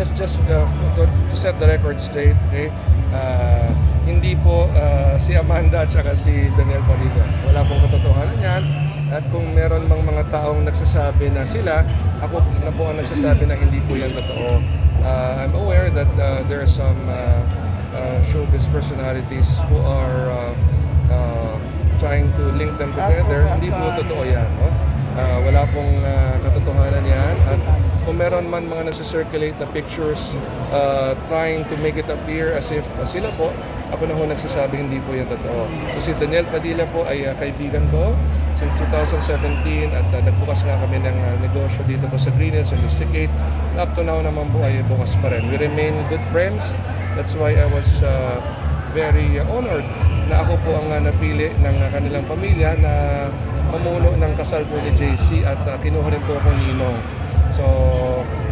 just just uh, to, to set the record straight, okay? Uh, hindi po uh, si Amanda at saka si Daniel Padilla. Wala pong katotohanan yan. At kung meron mang mga taong nagsasabi na sila, ako na po ang nagsasabi na hindi po yan totoo. Uh, I'm aware that uh, there are some uh, uh, showbiz personalities who are uh, uh, trying to link them together. Hindi po totoo yan. No? Ah, wala pong ah, katotohanan yan. At kung meron man mga nagsa-circulate na pictures ah, trying to make it appear as if ah, sila po, ako na ho nagsasabi hindi po yan totoo. So si Daniel Padilla po ay ah, kaibigan ko since 2017 at ah, nagbukas nga kami ng ah, negosyo dito po sa Green Hills District 8. Up to now naman po ay bukas pa rin. We remain good friends. That's why I was ah, very ah, honored na ako po ang ah, napili ng ah, kanilang pamilya na mamuno ng kasal po ni JC at uh, kinuha rin po akong ninong. So,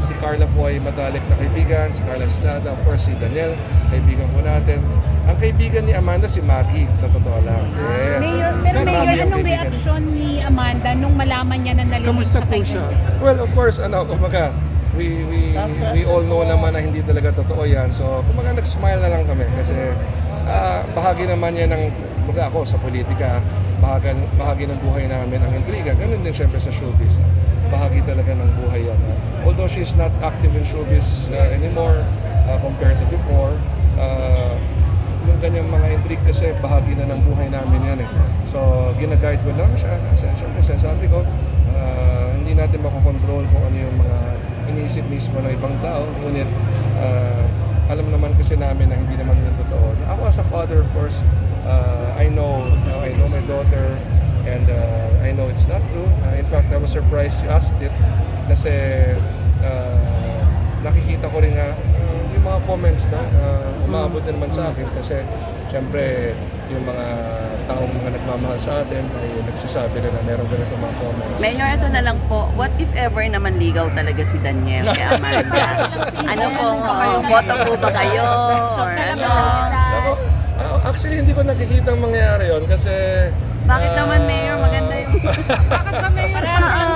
si Carla po ay matalik na kaibigan, si Carla Estrada, of course si Daniel, kaibigan po natin. Ang kaibigan ni Amanda si Maggie, sa totoo lang. Yes. Mayor, pero Si Mayor, Maggie ang anong kaibigan. reaksyon ni Amanda nung malaman niya na nalilink Kamusta sa po kanya? siya? Well, of course, ano, kumaga, we, we, we all know naman na hindi talaga totoo yan. So, kumaga, nag-smile na lang kami kasi ah, bahagi naman yan ng, kumbaga ako sa politika, bahagi, bahagi ng buhay namin ang intriga. Ganun din syempre sa showbiz. Bahagi talaga ng buhay yan. ah. although she's not active in showbiz ah, anymore ah, compared to before, ah, yung ganyang mga intrigue kasi bahagi na ng buhay namin yan eh. So, ginaguide ko lang siya. Kasi syempre, sinasabi ko, ah, hindi natin makokontrol kung ano yung mga iniisip mismo ng ibang tao. Ngunit, ah, alam naman kasi namin na hindi naman yun totoo. Ako as a father, of course, ah, I know, it's not true. Ah, in fact, I was surprised you asked it kasi ah, nakikita ko rin nga ah, yung mga comments na umaabot din naman sa akin kasi syempre yung mga taong mga nagmamahal sa atin ay nagsasabi na na meron ganito mga comments. Mayor, ito na lang po. What if ever naman legal talaga si Daniel kay Amanda? ano pong uh, boto po ba kayo? Or ano? Actually hindi ko nakikita ang mangyayari yon kasi Bakit ah, naman, Mayor? Maganda yung... Bakit ba Mayor? Oo.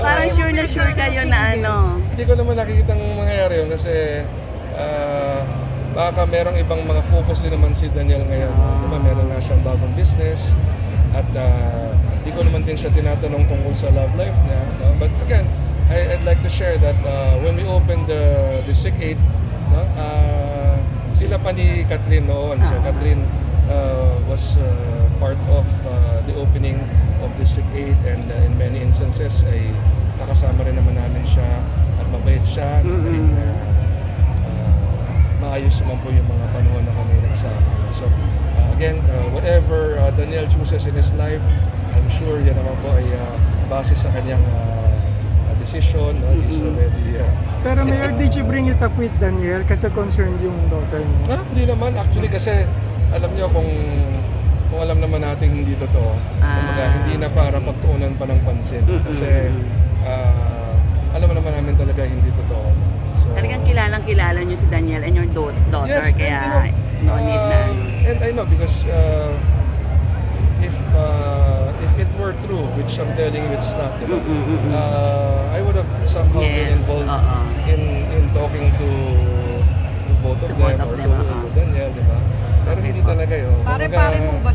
Parang sure na sure kayo na ano. Hindi ko naman nakikita ang mangyayari yun kasi ah, baka merong ibang mga focus din naman si Daniel ngayon. Diba, meron nga siyang bagong business at ah, hindi ko naman din siya tinatanong tungkol sa love life niya. no? But again, I, I'd like to share that ah, when we opened the District 8, no, ah, sila pa ni Catherine noon. So Catherine ah, was ah, part of ah, the opening of District 8 and ah, in many instances ay nakasama rin naman namin siya at mabait siya. Magaling na ah, maayos naman po yung mga panahon na kami nagsama. So ah, again, ah, whatever ah, Daniel chooses in his life, I'm sure yan naman po ay ah, base sa kanyang ah, ah, decision. No? He's already ah, Pero Mayor, did you bring it up with Daniel kasi concerned yung daughter mo? Ah, hindi naman. Actually kasi alam niyo kung kung alam naman natin hindi totoo, Ah. kumbaga, hindi na para pagtuunan pa ng pansin. Kasi ah, alam naman namin talaga hindi totoo. So, Talagang kilalang kilala niyo si Daniel and your do- daughter. Yes, and, kaya you know, no need na. uh, and I know because uh, if uh, if it were true, which I'm telling you it's not, you know, Mm, mm, mm. uh, I would have somehow been Yes, involved oo. in in talking to to both of To them both of or them, to, oo. to Daniel, di ba? Pero hindi talaga yun. Pare-pare po ba?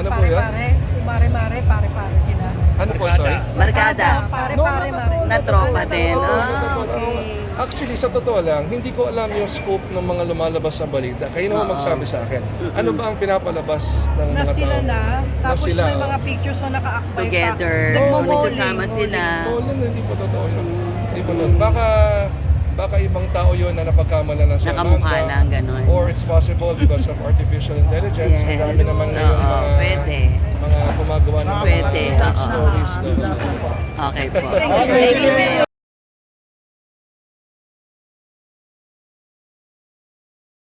Ano po yan? Pare-pare? Mare-mare, pare-pare sila. Ano po, sorry? Barkada. Pare-pare, mare. Na tropa din. Oo, Ah, totoo. okay. Actually, sa totoo lang, hindi ko alam yung scope ng mga lumalabas na balita. Kayo naman magsabi sa akin. Ano ba ang pinapalabas ng Na mga sila tao? na, tapos sila, may oh. mga pictures na naka-active Together. nagsasama sila. Oo, yun, hindi po totoo yun. Hindi po totoo. Baka, baka ibang tao yun na napagkamala lang sa Nakamukha Amanda. lang, ganon. Or it's possible because of artificial intelligence. Ang dami naman ngayon Oo, mga, pwede. mga gumagawa ng Pwede, mga oo. stories. Na, Okay po. Thank you. Thank you, Mayor.